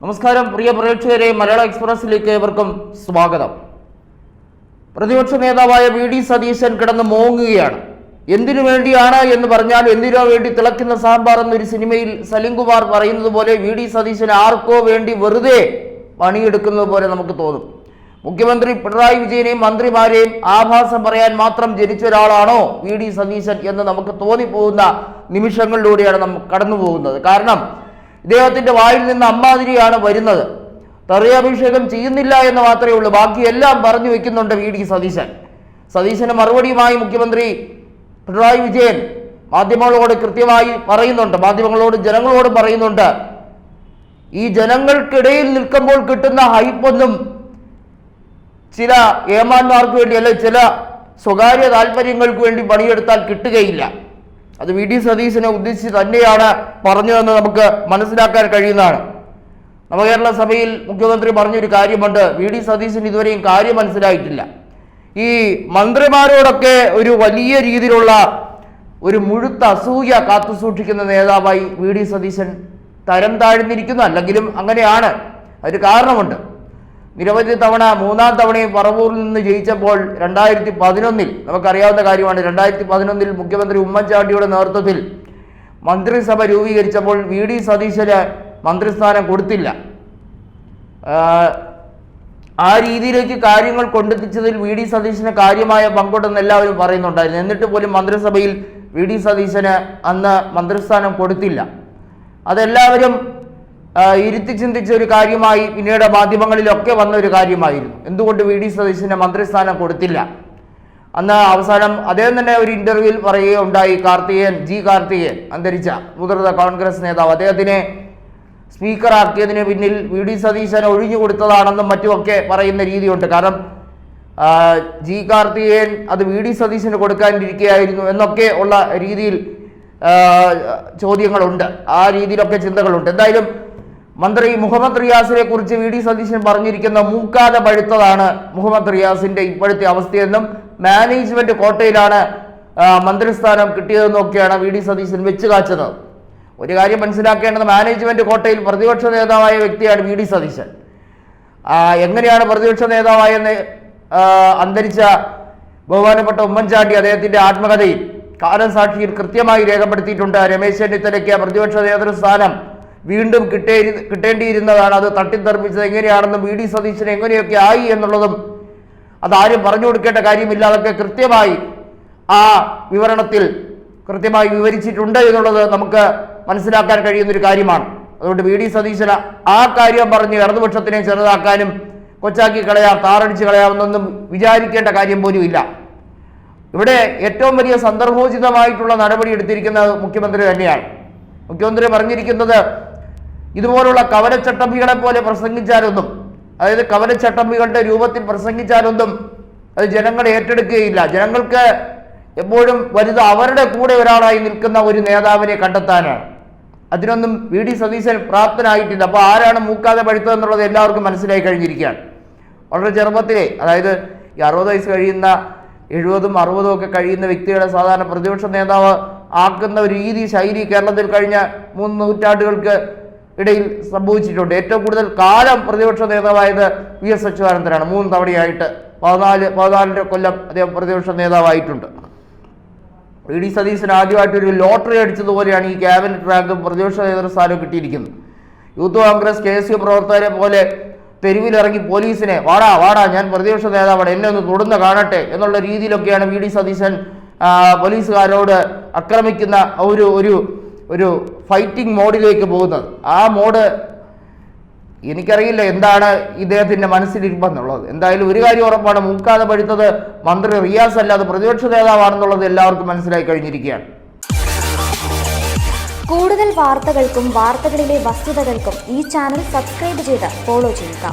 നമസ്കാരം. പ്രിയ പ്രേക്ഷകരെ മലയാള എക്സ്പ്രസിലേക്ക് ഏവർക്കും സ്വാഗതം. പ്രതിപക്ഷ നേതാവായ വി ഡി സതീശൻ കിടന്ന് മോങ്ങുകയാണ്. എന്തിനു വേണ്ടിയാണ് എന്ന് പറഞ്ഞാൽ എന്തിനോ വേണ്ടി തിളക്കുന്ന സാമ്പാർ എന്നൊരു സിനിമയിൽ സലിംകുമാർ പറയുന്നത് പോലെ വി ഡി സതീശൻ ആർക്കോ വേണ്ടി വെറുതെ പണിയെടുക്കുന്നത് പോലെ നമുക്ക് തോന്നും. മുഖ്യമന്ത്രി പിണറായി വിജയനെയും മന്ത്രിമാരെയും ആഭാസം പറയാൻ മാത്രം ജനിച്ച ഒരാളാണോ വി ഡി സതീശൻ എന്ന് നമുക്ക് തോന്നിപ്പോകുന്ന നിമിഷങ്ങളിലൂടെയാണ് നമ്മൾ കടന്നു പോകുന്നത് കാരണം ഇദ്ദേഹത്തിന്റെ വായിൽ നിന്ന് അമ്മാതിരിയാണ് വരുന്നത്. തെറിയാഭിഷേകം ചെയ്യുന്നില്ല എന്ന് മാത്രമേ ഉള്ളൂ. ബാക്കിയെല്ലാം പറഞ്ഞു വെക്കുന്നുണ്ട് വി ഡി സതീശൻ. സതീശന് മറുപടിയുമായി മുഖ്യമന്ത്രി പിണറായി വിജയൻ മാധ്യമങ്ങളോട് കൃത്യമായി പറയുന്നുണ്ട്. മാധ്യമങ്ങളോട് ജനങ്ങളോട് പറയുന്നുണ്ട്. ഈ ജനങ്ങൾക്കിടയിൽ നിൽക്കുമ്പോൾ കിട്ടുന്ന ഹൈപ്പൊന്നും ചില ഏമാന്മാർക്ക് വേണ്ടി അല്ലെ ചില സ്വകാര്യ താല്പര്യങ്ങൾക്ക് വേണ്ടി പണിയെടുത്താൽ കിട്ടുകയില്ല. അത് വി ഡി സതീശനെ ഉദ്ദേശിച്ച് തന്നെയാണ് പറഞ്ഞതെന്ന് നമുക്ക് മനസ്സിലാക്കാൻ കഴിയുന്നതാണ്. നവകേരള സഭയിൽ മുഖ്യമന്ത്രി പറഞ്ഞൊരു കാര്യമുണ്ട്. വി ഡി സതീശൻ ഇതുവരെയും കാര്യം മനസ്സിലായിട്ടില്ല. ഈ മന്ത്രിമാരോടൊക്കെ ഒരു വലിയ രീതിയിലുള്ള ഒരു മുഴുത്ത അസൂയ കാത്തു സൂക്ഷിക്കുന്ന നേതാവായി വി ഡി സതീശൻ തരം താഴ്ന്നിരിക്കുന്നു. അല്ലെങ്കിലും അങ്ങനെയാണ്. അതിന് കാരണമുണ്ട്. നിരവധി തവണ മൂന്നാം തവണയും പറവൂരിൽ നിന്ന് ജയിച്ചപ്പോൾ രണ്ടായിരത്തി പതിനൊന്നിൽ നമുക്കറിയാവുന്ന കാര്യമാണ് രണ്ടായിരത്തി പതിനൊന്നിൽ മുഖ്യമന്ത്രി ഉമ്മൻചാണ്ടിയുടെ നേതൃത്വത്തിൽ മന്ത്രിസഭ രൂപീകരിച്ചപ്പോൾ വി ഡി സതീശന് മന്ത്രിസ്ഥാനം കൊടുത്തില്ല. ആ രീതിയിലേക്ക് കാര്യങ്ങൾ കൊണ്ടെത്തിച്ചതിൽ വി ഡി സതീശന് കാര്യമായ പങ്കുണ്ടെന്ന് എല്ലാവരും പറയുന്നുണ്ടായിരുന്നു. എന്നിട്ട് പോലും മന്ത്രിസഭയിൽ വി ഡി സതീശന് അന്ന് മന്ത്രിസ്ഥാനം കൊടുത്തില്ല. അതെല്ലാവരും ഇരുത്തി ചിന്തിച്ച ഒരു കാര്യമായി പിന്നീട് മാധ്യമങ്ങളിലൊക്കെ വന്ന ഒരു കാര്യമായിരുന്നു. എന്തുകൊണ്ട് വി ഡി സതീശന് മന്ത്രിസ്ഥാനം കൊടുത്തില്ല? അന്ന് അവസാനം അദ്ദേഹം തന്നെ ഒരു ഇന്റർവ്യൂവിൽ പറയുകയുണ്ടായി കാർത്തികേയൻ ജി കാർത്തികേയൻ അന്തരിച്ച മുതിർന്ന കോൺഗ്രസ് നേതാവ്. അദ്ദേഹത്തിനെ സ്പീക്കറാക്കിയതിന് പിന്നിൽ വി ഡി സതീശനെ ഒഴിഞ്ഞു കൊടുത്തതാണെന്നും മറ്റുമൊക്കെ പറയുന്ന രീതിയുണ്ട്. കാരണം ജി കാർത്തികേയൻ അത് വി ഡി സതീശന് കൊടുക്കാനിരിക്കുകയായിരുന്നു എന്നൊക്കെ ഉള്ള രീതിയിൽ ചോദ്യങ്ങളുണ്ട്. ആ രീതിയിലൊക്കെ ചിന്തകളുണ്ട്. എന്തായാലും മന്ത്രി മുഹമ്മദ് റിയാസിനെ കുറിച്ച് വി ഡി സതീശൻ പറഞ്ഞിരിക്കുന്ന മൂക്കാതെ പഴുത്തതാണ് മുഹമ്മദ് റിയാസിന്റെ ഇപ്പോഴത്തെ അവസ്ഥയെന്നും മാനേജ്മെന്റ് കോട്ടയിലാണ് മന്ത്രിസ്ഥാനം കിട്ടിയതെന്നൊക്കെയാണ് വി ഡി സതീശൻ വെച്ച് കാച്ചത്. ഒരു കാര്യം മനസ്സിലാക്കേണ്ടത് മാനേജ്മെന്റ് കോട്ടയിൽ പ്രതിപക്ഷ നേതാവായ വ്യക്തിയാണ് വി ഡി സതീശൻ. എങ്ങനെയാണ് പ്രതിപക്ഷ നേതാവായെന്ന് അന്തരിച്ച ബഹുമാനപ്പെട്ട ഉമ്മൻചാണ്ടി അദ്ദേഹത്തിന്റെ ആത്മകഥയിൽ കാലം സാക്ഷിയിൽ കൃത്യമായി രേഖപ്പെടുത്തിയിട്ടുണ്ട്. രമേശ് ചെന്നിത്തലയ്ക്ക് പ്രതിപക്ഷ നേതൃസ്ഥാനം വീണ്ടും കിട്ടേ കിട്ടേണ്ടിയിരുന്നതാണ്. അത് തട്ടിത്തെറിപ്പിച്ചത് എങ്ങനെയാണെന്നും വി ഡി സതീശൻ എങ്ങനെയൊക്കെ ആയി എന്നുള്ളതും അതാരും പറഞ്ഞു കൊടുക്കേണ്ട കാര്യമില്ല. അതൊക്കെ കൃത്യമായി ആ വിവരണത്തിൽ കൃത്യമായി വിവരിച്ചിട്ടുണ്ട് എന്നുള്ളത് നമുക്ക് മനസ്സിലാക്കാൻ കഴിയുന്നൊരു കാര്യമാണ്. അതുകൊണ്ട് വി ഡി സതീശൻ ആ കാര്യം പറഞ്ഞ് ഇടതുപക്ഷത്തിനെ ചെറുതാക്കാനും കൊച്ചാക്കി കളയാം താറടിച്ച് കളയാമെന്നൊന്നും വിചാരിക്കേണ്ട കാര്യം പോലും ഇല്ല ഇവിടെ ഏറ്റവും വലിയ സന്ദർഭോചിതമായിട്ടുള്ള നടപടി എടുത്തിരിക്കുന്നത് മുഖ്യമന്ത്രി തന്നെയാണ്. മുഖ്യമന്ത്രി പറഞ്ഞിരിക്കുന്നത് ഇതുപോലുള്ള കവരച്ചട്ടമ്പികളെ പോലെ പ്രസംഗിച്ചാലൊന്നും അതായത് കവരച്ചട്ടമ്പികളുടെ രൂപത്തിൽ പ്രസംഗിച്ചാലൊന്നും അത് ജനങ്ങൾ ഏറ്റെടുക്കുകയില്ല. ജനങ്ങൾക്ക് എപ്പോഴും വലുത് അവരുടെ കൂടെ ഒരാളായി നിൽക്കുന്ന ഒരു നേതാവിനെ കണ്ടെത്താനാണ്. അതിനൊന്നും വി. ഡി. സതീശൻ പ്രാപ്തനായിട്ടില്ല. അപ്പോൾ ആരാണ് മൂക്കാതെ പഴുത്തതെന്നുള്ളത് എല്ലാവർക്കും മനസ്സിലായി കഴിഞ്ഞിരിക്കുകയാണ്. വളരെ ചെറുപ്പത്തിലെ അതായത് ഈ അറുപത് വയസ്സ് കഴിയുന്ന എഴുപതും അറുപതും ഒക്കെ കഴിയുന്ന വ്യക്തികളെ സാധാരണ പ്രതിപക്ഷ നേതാവ് ആക്കുന്ന ഒരു രീതി ശൈലി കേരളത്തിൽ കഴിഞ്ഞ മൂന്ന് നൂറ്റാണ്ടുകൾക്ക് ഇടയിൽ സംഭവിച്ചിട്ടുണ്ട്. ഏറ്റവും കൂടുതൽ കാലം പ്രതിപക്ഷ നേതാവായത് വി എസ് അച്യുതാനന്ദനാണ്. മൂന്ന് തവണയായിട്ട് പതിനാല് പതിനാലര കൊല്ലം അദ്ദേഹം പ്രതിപക്ഷ നേതാവായിട്ടുണ്ട്. വി ഡി സതീശന് ആദ്യമായിട്ട് ഒരു ലോട്ടറി അടിച്ചതുപോലെയാണ് ഈ ക്യാബിനറ്റ് റാങ്കും പ്രതിപക്ഷ നേതൃസ്ഥാനവും കിട്ടിയിരിക്കുന്നത്. Youth Congress K S U പ്രവർത്തകരെ പോലെ തെരുവിലിറങ്ങി പോലീസിനെ വാടാ വാടാ ഞാൻ പ്രതിപക്ഷ നേതാവാണ് എന്നെ ഒന്ന് തൊടുന്ന കാണട്ടെ എന്നുള്ള രീതിയിലൊക്കെയാണ് വി ഡി സതീശൻ പോലീസുകാരോട് ആക്രമിക്കുന്ന ഒരു ഒരു ഒരു ഫൈറ്റിംഗ് മോഡിലേക്ക് പോകുന്നത്. ആ മോഡ് എനിക്കറിയില്ല എന്താണ് ഇദ്ദേഹത്തിന്റെ മനസ്സിലിരിപ്പെന്നുള്ളത്. എന്തായാലും ഒരു കാര്യം ഉറപ്പാണ് മൂക്കാതെ പഠിത്തത് മന്ത്രി റിയാസ് അല്ലാതെ പ്രതിപക്ഷ നേതാവാണെന്നുള്ളത് എല്ലാവർക്കും മനസ്സിലായി കഴിഞ്ഞിരിക്കുകയാണ്. കൂടുതൽ വാർത്തകൾക്കും വാർത്തകളിലെ വസ്തുതകൾക്കും ഈ ചാനൽ സബ്സ്ക്രൈബ് ചെയ്ത് ഫോളോ ചെയ്യുക.